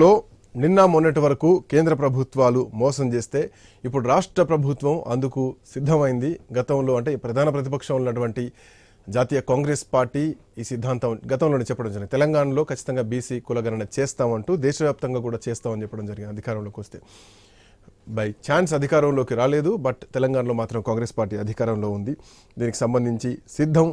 లో నిన్న మొన్నటి వరకు కేంద్ర ప్రభుత్వాలు మోసం చేస్తే ఇప్పుడు రాష్ట్ర ప్రభుత్వం అందుకు సిద్ధమైంది. గతంలో అంటే ప్రధాన ప్రతిపక్షం ఉన్నటువంటి జాతీయ కాంగ్రెస్ పార్టీ ఈ సిద్ధాంతం గతంలోనే చెప్పడం జరిగింది. తెలంగాణలో ఖచ్చితంగా బీసీ కులగణన చేస్తామంటూ దేశవ్యాప్తంగా కూడా చేస్తామని చెప్పడం జరిగింది అధికారంలోకి వస్తే. బై ఛాన్స్ అధికారంలోకి రాలేదు బట్ తెలంగాణలో మాత్రం కాంగ్రెస్ పార్టీ అధికారంలో ఉంది. దీనికి సంబంధించి సిద్ధం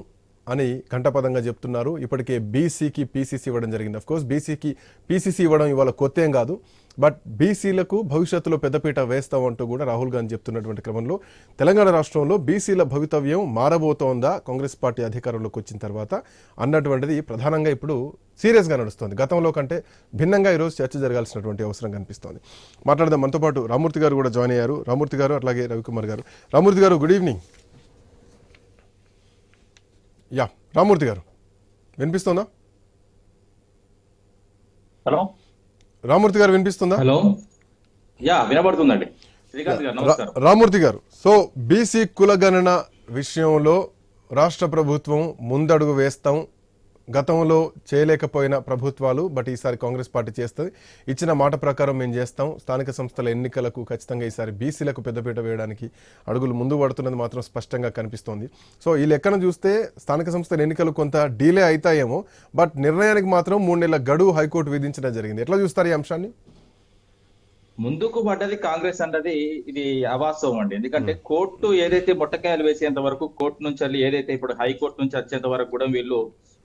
అని కంఠపదంగా చెప్తున్నారు. ఇప్పటికే బీసీకి పీసీసీ ఇవ్వడం జరిగింది. అఫ్ కోర్స్ బీసీకి పీసీసీ ఇవ్వడం ఇవాళ కొత్త ఏం కాదు. బట్ బీసీలకు భవిష్యత్తులో పెద్దపీట వేస్తామంటూ కూడా రాహుల్ గాంధీ చెప్తున్నటువంటి క్రమంలో తెలంగాణ రాష్ట్రంలో బీసీల భవితవ్యం మారబోతోందా? కాంగ్రెస్ పార్టీ అధికారంలోకి వచ్చిన తర్వాత అన్నటువంటిది ప్రధానంగా ఇప్పుడు సీరియస్గా నడుస్తోంది. గతంలో కంటే భిన్నంగా ఈరోజు చర్చ జరగాల్సినటువంటి అవసరం కనిపిస్తోంది. మాట్లాడదాం. మనతో పాటు రామూర్తి గారు కూడా జాయిన్ అయ్యారు. రామూర్తి గారు అట్లాగే రవికుమార్ గారు. రామూర్తి గారు గుడ్ ఈవినింగ్ యా రామూర్తి గారు. వినిపిస్తుందా? హలో? రామూర్తి గారు వినిపిస్తుందా? హలో. యా వినబడుతుందండి. రామూర్తి గారు సో బీసీ కులగణన విషయంలో రాష్ట్ర ప్రభుత్వం ముందడుగు వేస్తాం. గతంలో చేయలేకపోయిన ప్రభుత్వాలు బట్ ఈసారి కాంగ్రెస్ పార్టీ చేస్తుంది. ఇచ్చిన మాట ప్రకారం మేము చేస్తాం. స్థానిక సంస్థల ఎన్నికలకు ఖచ్చితంగా ఈసారి బీసీలకు పెద్దపీట వేయడానికి అడుగులు ముందు పడుతున్నది మాత్రం స్పష్టంగా కనిపిస్తోంది. సో ఈ లెక్కను చూస్తే స్థానిక సంస్థల ఎన్నికలు కొంత డీలే అవుతాయేమో బట్ నిర్ణయానికి మాత్రం మూడు నెలల గడువు హైకోర్టు విధించడం జరిగింది. ఎట్లా చూస్తారు ఈ అంశాన్ని? ముందుకు పడ్డది కాంగ్రెస్ అన్నది ఇది అవాస్తవం అండి. ఎందుకంటే కోర్టు ఏదైతే మొట్టకాయలు వేసేంత వరకు కోర్టు నుంచి ఏదైతే ఇప్పుడు హైకోర్టు నుంచి వచ్చేంత వరకు కూడా వీళ్ళు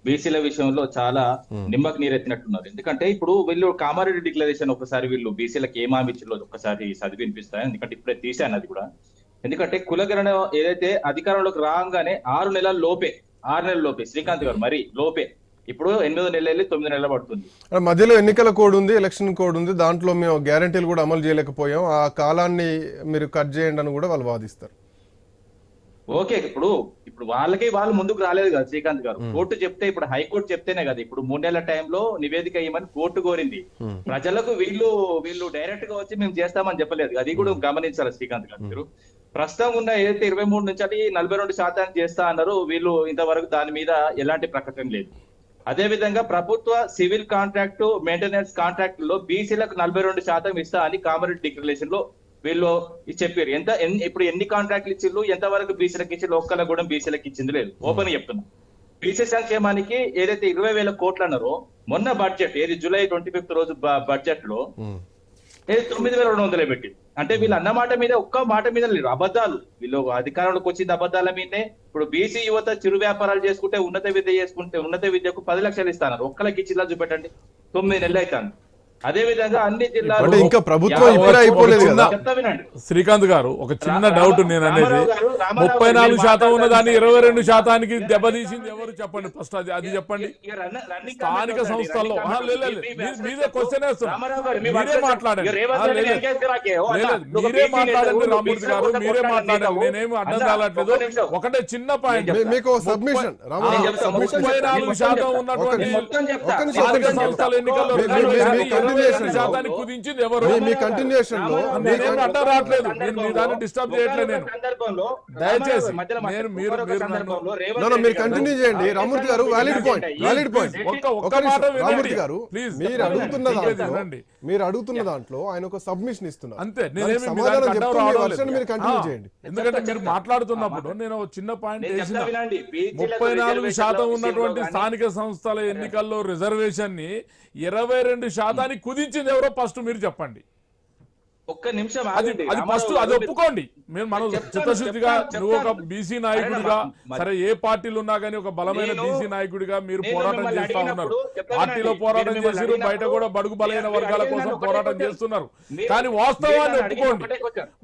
బీసీల విషయంలో చాలా నిమ్మకు నీరెత్తినట్టున్నారు. ఎందుకంటే ఇప్పుడు వీళ్ళు కామారెడ్డి డిక్లరేషన్ ఒకసారి వీళ్ళు బీసీలకు ఏం హామీ ఇచ్చిందో ఒకసారి చదివి వినిపిస్తాయి? ఎందుకంటే ఇప్పుడే తీశాను అది కూడా. ఎందుకంటే కులగణన ఏదైతే అధికారంలోకి రాగానే ఆరు నెలల లోపే ఆరు నెలల లోపే శ్రీకాంత్ గారు మరి లోపే. ఇప్పుడు ఎనిమిది నెలలు వెళ్ళి తొమ్మిది నెలలు పడుతుంది. మధ్యలో ఎన్నికల కోడ్ ఉంది ఎలక్షన్ కోడ్ ఉంది దాంట్లో మేము గ్యారంటీలు కూడా అమలు చేయలేకపోయాం. ఆ కాలాన్ని మీరు కట్ చేయండి అని కూడా వాళ్ళు వాదిస్తారు. ఓకే ఇప్పుడు ఇప్పుడు వాళ్ళకి వాళ్ళు ముందుకు రాలేదు కదా శ్రీకాంత్ గారు. కోర్టు చెప్తే ఇప్పుడు హైకోర్టు చెప్తేనే కదా ఇప్పుడు మూడు నెలల టైంలో నివేదిక ఇవ్వమని కోర్టు కోరింది. ప్రజలకు వీళ్ళు వీళ్ళు డైరెక్ట్గా వచ్చి మేము చేస్తామని చెప్పలేదు. అది కూడా గమనించాలి శ్రీకాంత్ గారు మీరు? ప్రస్తుతం ఉన్న ఏదైతే ఇరవై మూడు నుంచి అది నలభై రెండు శాతానికి చేస్తా అన్నారు వీళ్ళు ఇంతవరకు దాని మీద ఎలాంటి ప్రకటన లేదు. అదే విధంగా ప్రభుత్వ సివిల్ కాంట్రాక్ట్ మెయింటెనెన్స్ కాంట్రాక్ట్లో బీసీలకు నలభై రెండు శాతం ఇస్తా అని కామరెడ్డి డిక్లరేషన్లో వీళ్ళు ఇది చెప్పారు. ఎంత ఇప్పుడు ఎన్ని కాంట్రాక్ట్లు ఇచ్చిళ్ళు ఎంత వరకు బీసీలకు ఇచ్చి ఒక్కలకు కూడా బీసీలకు ఇచ్చింది లేదు. ఓపెన్ చెప్తున్నా. బీసీ సంక్షేమానికి ఏదైతే ఇరవై వేల కోట్లు అన్నారో మొన్న బడ్జెట్ ఏది జూలై ట్వంటీ ఫిఫ్త్ రోజు బడ్జెట్లో ఏది తొమ్మిది వేల రెండు వందలే పెట్టింది అంటే వీళ్ళు అన్న మాట మీద ఒక్క మాట మీద లేరు. అబద్ధాలు. వీళ్ళు అధికారంలోకి వచ్చింది అబద్ధాల మీదే ఇప్పుడు బీసీ యువత చిరు వ్యాపారాలు చేసుకుంటే ఉన్నత విద్య చేసుకుంటే ఉన్నత విద్యకు పది లక్షలు ఇస్తాను ఒక్కలకి ఇచ్చి ఇలా చూపెట్టండి. తొమ్మిది నెలలు అవుతాను అదే విధంగా అన్ని జిల్లాలు అంటే ఇంకా ప్రభుత్వం ఇప్పుడే అయిపోలేదు కదా. శ్రీకాంత్ గారు ఒక చిన్న డౌట్ నేను అనేది ముప్పై నాలుగు మీరు శాతం ఉన్న దాన్ని. ఇరవై రెండు శాతానికి దెబ్బతీసింది ఎవరు చెప్పండి? ఫస్ట్ అది అది చెప్పండి. స్థానిక సంస్థల్లో రన్నింగ్ ఆహా, లేదు, లేదు, కమిటీ మీ- మీ- మీదే క్వశ్చన్ వేస్తున్నా. రామారావు గారు, మీ మీరే మాట్లాడండి. మీరే మాట్లాడండి రామూర్తి గారు. మీరే మాట్లాడండి. నేనేమి ఒక్క నిమిషం. ఒకటే చిన్న పాయింట్ మీకు సబ్మిషన్. ముప్పై నాలుగు శాతం. ఉన్నటువంటి స్థానిక. సంస్థల ఎన్నికల్లో మీ- రెండు లో- శాతానికి కుదించింది ఎవరు? మీ- మీ continuation లో. నేనేం అడ్డం రావట్లేదు. నేను మీ దాన్ని డిస్టర్బ్ చేయట్లేదు నేను. సందర్భంలో దయచేసి మధ్యలో నేను మధ్య- మీరు- కంటిన్యూ చేయండి. రామూర్తి గారు వ్యాలిడ్ పాయింట్ వ్యాలిడ్ పాయింట్ ఒక్క ఒక్క ఒక మాట నిమిషం, వినండి. రామూర్తి గారు ప్లీజ్ మీరు. అడుగుతున్న. దాంట్లో. మీరు అడుగుతున్న దాంట్లో ఆయన ఒక సబ్మిషన్ ఇస్తున్నారు. అంతే. కంటిన్యూ చేయండి. ఎందుకంటే మీరు మాట్లాడుతున్నప్పుడు నేను ఒక చిన్న పాయింట్ ముప్పై నాలుగు శాతం ఉన్నటువంటి స్థానిక సంస్థల ఎన్నికల్లో రిజర్వేషన్ని ఇరవై రెండు శాతానికి కుదించింది ఎవరో ఫస్ట్ మీరు చెప్పండి. ఒక్క నిమిషం అది ఆగండి. అది ఫస్ట్ అది ఒప్పుకోండి మేము మనం చిత్తశుద్ధిగా నువ్వు ఒక. బీసీ నాయకుడిగా సరే ఏ పార్టీలు ఉన్నా కానీ ఒక బలమైన బీసీ నాయకుడిగా మీరు పోరాటం చేస్తా ఉన్నారు పార్టీలో. పోరాటం చేసిరు బయట కూడా బడుగు బలైన మీరు వర్గాల కోసం పోరాటం. చేస్తున్నారు కానీ వాస్తవాన్ని ఒప్పుకోండి.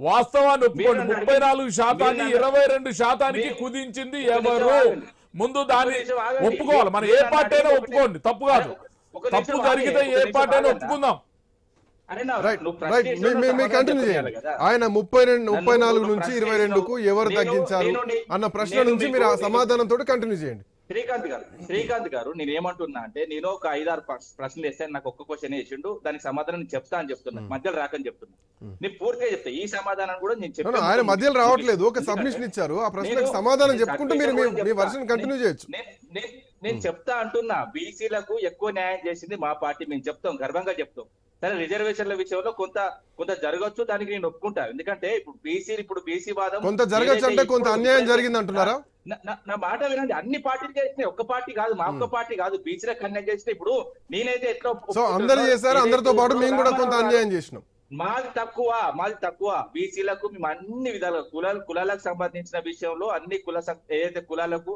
వాస్తవాన్ని ఒప్పుకోండి ముప్పై నాలుగు శాతాన్ని ఇరవై రెండు శాతానికి కుదించింది ఎవరు. ముందు దాన్ని. ఒప్పుకోవాలి మన ఏ పార్టీ అయినా ఒప్పుకోండి తప్పు కాదు తప్పు. జరిగితే ఏ పార్టీ అయినా. ఒప్పుకుందాం ఆయన ముప్పై రెండు ముప్పై నాలుగు నుంచి ఇరవై రెండుకు. ఎవరు తగ్గించారు అన్న ప్రశ్న నుంచి మీరు ఆ సమాధానంతో కంటిన్యూ చేయండి. శ్రీకాంత్ గారు శ్రీకాంత్ గారు నేను ఏమంటున్నా అంటే నేను ఒక ఐదారు ప్రశ్- ప్రశ్నలు వేస్తే నాకు ఒక్క క్వశ్చన్ వేసిండు దానికి సమాధానం చెప్తా అని చెప్తున్నా. మధ్యలో రాకని చెప్తున్నా. నేను పూర్తిగా చెప్తా. ఈ సమాధానం కూడా నేను చెప్తాను ఆయన మధ్యలో రావట్లేదు. ఒక సబ్మిషన్ ఇచ్చారు. ఆ ప్రశ్నకు సమాధానం చెప్పుకుంటూ మీరు మీ- వర్షన్. కంటిన్యూ చేయొచ్చు. నేను చెప్తా అంటున్నా. బీసీలకు ఎక్కువ న్యాయం చేసింది మా పార్టీ. మేము చెప్తాం గర్వంగా చెప్తాం. సరే రిజర్వేషన్ల విషయంలో కొంత కొంత జరగచ్చు దానికి నేను ఒప్పుకుంటా. ఎందుకంటే ఇప్పుడు బీసీ ఇప్పుడు బీసీ వాదం కొంత జరగచ్చు అంటే కొంత అన్యాయం జరిగింది అంటున్నారా నా- మాట వినండి. అన్ని పార్టీలు చేసినాయి ఒక్క పార్టీ కాదు మా ఒక్క పార్టీ కాదు. బీసీలకు అన్యాయం చేసిన ఇప్పుడు నేనైతే ఎట్లా సో ఒప్పుకుంటున్నా? అందరు చేశారు అందరితో పాటు మేము కూడా కొంత అన్యాయం చేసినాం. మాది తక్కువ మాది తక్కువ. బీసీలకు మేము అన్ని విధాలుగా కులాలు కులాలకు సంబంధించిన విషయంలో అన్ని కుల ఏదైతే కులాలకు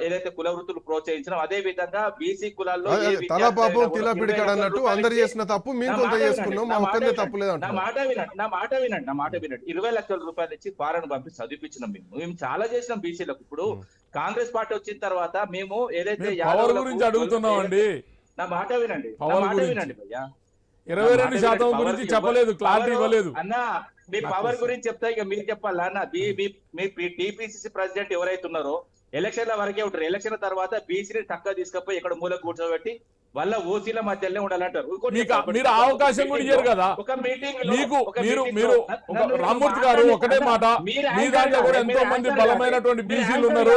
ఏదైతే కుల వృత్తులు ప్రోత్సహించడం అదే విధంగా బీసీ కులాల్లో తల పాపం తిల పిడికాడు అన్నట్టు లక్షల అందరు చేసిన తప్పు మేము కొంత చేసుకున్నాం వినండి, మా నా మాట వినండి, నా మాట వినండి నా మాట వినండి నా మాట వినండి. ఇరవై లక్షల రూపాయలు ఇచ్చి ఫారెన్ పంపి చదివించినాం మేము. మేము చాలా చేసినాం బీసీలకు. ఇప్పుడు కాంగ్రెస్ పార్టీ వచ్చిన తర్వాత మేము ఏదైతే పవర్ గురించి అడుగుతున్నాం అండి నా మాట వినండి నా మాట. వినండి భయ్యా. ఇరవై రెండు శాతం గురించి చెప్పలేదు క్లారిటీ ఇవ్వలేదు. అన్న మీ పవర్. గురించి చెప్తా ఇక మీరు చెప్పాలా అన్న మీ మీ- మీ టీపీసీసీ ప్రెసిడెంట్ ఎవరైతే ఉన్నారో ఎలక్షన్ల వరకే ఉంటారు. ఎలక్షన్ తర్వాత బీసీని టక్క తీసుకుపోయి ఇక్కడ మూల కూర్చోబెట్టి వాళ్ళ ఓసీల మధ్యలోనే ఉండాలంటారు. మీరు అవకాశం కూడా ఇయ్యరు కదా. ఒక మీటింగ్ మీకు మీరు మీరు రామ్మూర్తి గారు ఒకటే మాట. మీ దాంట్లో కూడా ఎంతో మంది బలమైనటువంటి బీసీలు ఉన్నారు.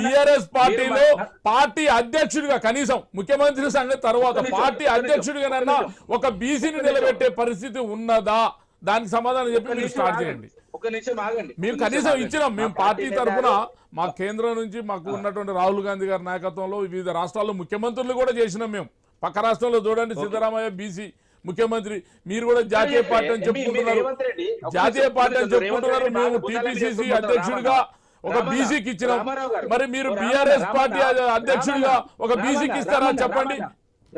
బిఆర్ఎస్ పార్టీలో పార్టీ అధ్యక్షుడిగా కనీసం ముఖ్యమంత్రి సంగతి తర్వాత పార్టీ అధ్యక్షుడిగానన్నా. ఒక బీసీని నిలబెట్టే పరిస్థితి ఉన్నదా? దానికి సమాధానం చెప్పి మీరు స్టార్ట్ చేయండి. ఒక నిమిషం ఆగండి. మేము కనీసం. ఇచ్చినాం మేము పార్టీ తరఫున మా కేంద్రం నుంచి మాకు ఉన్నటువంటి రాహుల్ గాంధీ గారి నాయకత్వంలో వివిధ రాష్ట్రాల్లో ముఖ్యమంత్రులు కూడా చేసినాం మేము. పక్క రాష్ట్రంలో చూడండి సిద్ధరామయ్య బీసీ ముఖ్యమంత్రి మీరు కూడా జాతీయ పార్టీ అని చెప్పుకుంటున్నారు. జాతీయ పార్టీ అని చెప్పుకుంటున్నారు. మేము టీపీసీసీ. అధ్యక్షుడిగా ఒక బీసీకి ఇచ్చినాం. మరి మీరు బీఆర్ఎస్ పార్టీ అధ్యక్షుడిగా ఒక బీసీకి ఇస్తారా చెప్పండి.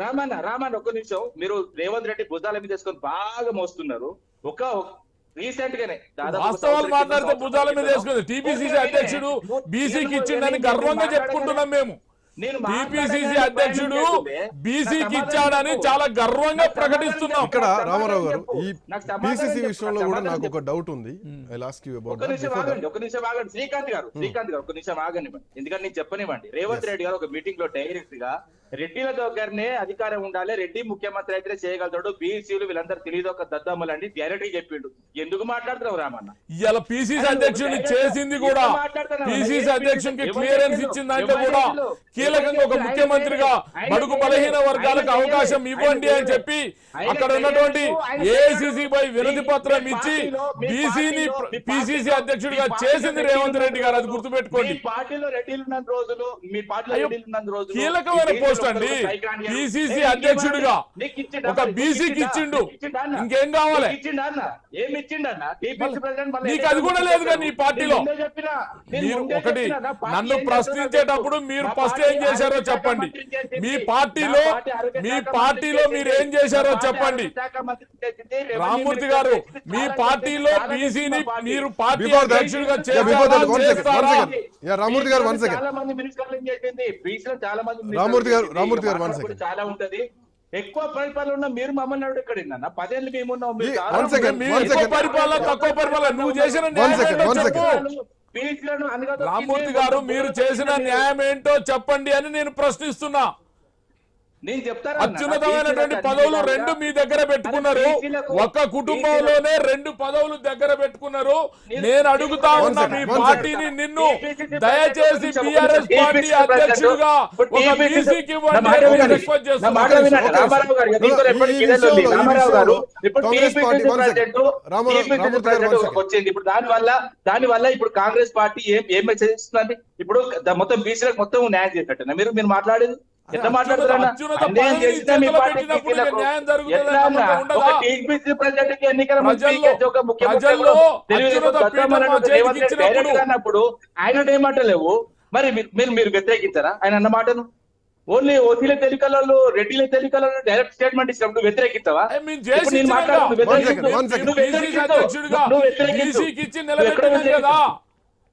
రామన్న, రామన్న ఒక్క నిమిషం. మీరు రేవంత్ రెడ్డి భుజాల మీద వేసుకొని బాగా మోస్తున్నారు. ఒక రీసెంట్ గానే వాస్తవాలు మాట్లాడితే భుజాల మీద వేసుకుంది. టీపీసీసీ అధ్యక్షుడు బీసీకి ఇచ్చిండని గర్వంగా చెప్పుకుంటున్నాం మేము. నేను టీపీసీసీ అధ్యక్షుడు బీసీకి ఇచ్చాడని చాలా. గర్వంగా ప్రకటిస్తున్నాం. ఇక్కడ రామారావు గారు. ఈ బీసీసీ. విషయంలో కూడా నాకు ఒక. డౌట్ ఉంది. ఐ లాస్ట్ యూ అబౌట్ ఒక నిమిషం ఆగండి ఒక నిమిషం ఆగండి. శ్రీకాంత్ గారు శ్రీకాంత్ గారు ఒక నిమిషం ఆగనివ్వండి ఎందుకంటే నేను చెప్పనివ్వండి. రేవంత్ రెడ్డి గారు ఒక మీటింగ్లో డైరెక్ట్గా రెడ్డిల దగ్గరనే అధికారం ఉండాలి. రెడ్డి ముఖ్యమంత్రి అయితే చేయగలుగుతాడు. బీసీలు వీళ్ళందరూ తెలియదు. ఒక దద్దమ్మలండి డైరెక్ట్గా చెప్పిండు. ఎందుకు మాట్లాడుతున్నావు రామన్న? ఇవాళ పిసిసి అధ్యక్షుడిని చేసింది కూడా పిసిసి అధ్యక్షునికి క్లియరెన్స్ ఇచ్చిన దాంట్లో కూడా కీలకంగా ఒక ముఖ్యమంత్రిగా బడుగు బలహీన వర్గాలకు అవకాశం ఇవ్వండి అని చెప్పి అక్కడ ఉన్నటువంటి ఏఐసిసి పై వినతి పత్రం ఇచ్చి బీసీని పిసిసి అధ్యక్షుడిగా చేసింది రేవంత్ రెడ్డి గారు అది గుర్తుపెట్టుకోండి. పార్టీలో రెడ్డిలు రోజులు మీ పార్టీలో కీలకమైన పోస్ట్ దేశంలో అండి పిసిసి అధ్యక్షుడిగా? ఒక బీసీకి ఇచ్చిండా? ఇంకేం కావాలి? నీకు అది కూడా లేదుగా నీ పార్టీలో. మీరు ఒకటి నన్ను ప్రశ్నించేటప్పుడు మీరు ఫస్ట్ ఏం చేశారో చెప్పండి. మీ పార్టీలో మీ పార్టీలో. మీరు ఏం చేశారో చెప్పండి. రామ్మూర్తి గారు. మీ పార్టీలో బీసీని. మీరు పార్టీ అధ్యక్షుడిగా చేస్తారా? రామ్మూర్తి గారు వన్ సెకండ్ రామ్మూర్తి గారు, చేసింది. రామ్మూర్తి గారు, second. చాలా ఉంటది. ఎక్కువ పరిపాలన ఉన్న మీరు మమ్మల్ని ఎవడు ఇక్కడ విన్నా పదేళ్ళు మేము. పరిపాలన తక్కువ పరిపాలన. నువ్వు చేసిన నేను గారు మీరు చేసిన న్యాయం ఏంటో చెప్పండి అని నేను ప్రశ్నిస్తున్నా. నేను చెప్తాను అత్యున్నతమైనటువంటి పదవులు రెండు మీ దగ్గర పెట్టుకున్నారు. ఒక్క కుటుంబంలోనే రెండు పదవులు దగ్గర పెట్టుకున్నారు. నేను అడుగుతా ఉన్నా మీ పార్టీని నిన్ను దయచేసి బిఆర్ఎస్ పార్టీ అధ్యక్షుడిగా ఒక బీసీకి. వచ్చింది. ఇప్పుడు దాని వల్ల దాని వల్ల ఇప్పుడు కాంగ్రెస్ పార్టీ ఏం ఏం మెసేజ్ ఇస్తుంది ఇప్పుడు మొత్తం బీసీలకు మొత్తం న్యాయం చేసేటట్టు మీరు? మీరు మాట్లాడేది? ఎట్లా మాట్లాడుతున్నా అత్యున్నత పదవిని చేతిలో పెట్టినప్పుడు ఇక న్యాయం జరుగుతుందని నమ్మకం ఉండదా? ప్రెసిడెంట్ ఎన్నికల ముందు ప్రజల్లో- పీకేసి ఒక ముఖ్యమంత్రి ప్రజల్లో తెలుగుదేశం అత్యున్నత దత్తమని పీఠం మా చేతికి రేవంత్ రెడ్డి ఇచ్చినప్పుడు- డైరెక్ట్గా అన్నప్పుడు ఆయన ఏమంటలేవు మరి మీరు- మీరు మీరు వ్యతిరేకించారా? ఆయన అన్న మాటను? ఓన్లీ ఓసీల తెలికలలో రెడ్డిల తెలికలలో డైరెక్ట్ స్టేట్మెంట్ ఇచ్చినప్పుడు వ్యతిరేకిస్తావా? నేను ఇచ్చినాక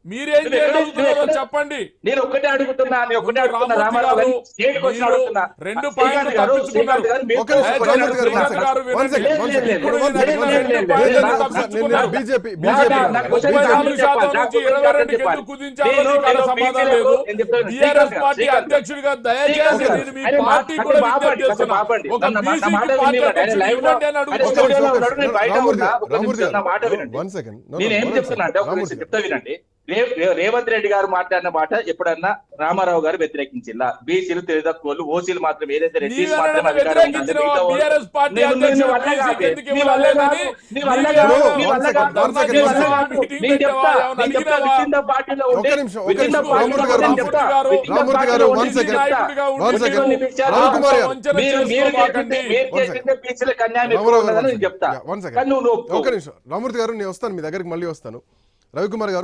మీరేం చేయగలుగుతున్నారో చెప్పండి నేను ఒక్కటే అడుగుతున్నా రెండు పాయింట్లు తప్పించుకున్నారు. బీజేపీ ఇరవై. రెండుకి ఎందుకు సమాధానం లేదు. టీఆర్ఎస్ పార్టీ అధ్యక్షుడిగా దయచేసి శ్రీకాంత్ నేను మీ అరే మా- పార్టీ అరే కూడా బాపండి, విజ్ఞప్తి చేస్తున్నా బాపండి. ఒక నా- నా- నా బీసీకి మాట పార్టీ వినండి. ఆయన అధ్యక్షుడు లైవ్ లో- ఇవ్వండి అని అరే అడుగుతున్నా స్టూడియోలో ఉన్నాడు, నేను బయట రామ్మూర్తి ఉన్నా. గారు, ఒక రామ్మూర్తి నిమిషం నా మాట గారు, వినండి. one second. No, no, నేను ఏం one చెప్తున్నా అంటే. ఒక. చెప్తా వినండి రేవంత్ రెడ్డి గారు మాట్లాడిన మాట ఎప్పుడన్నా రామారావు గారు వ్యతిరేకించిందా బీసీలు తెలియదక్కువలు ఓసీలు మాత్రం ఏదైతే రామూర్తి గారు నేను వస్తాను మీ దగ్గరికి మళ్ళీ వస్తాను. రవికుమార్ గారు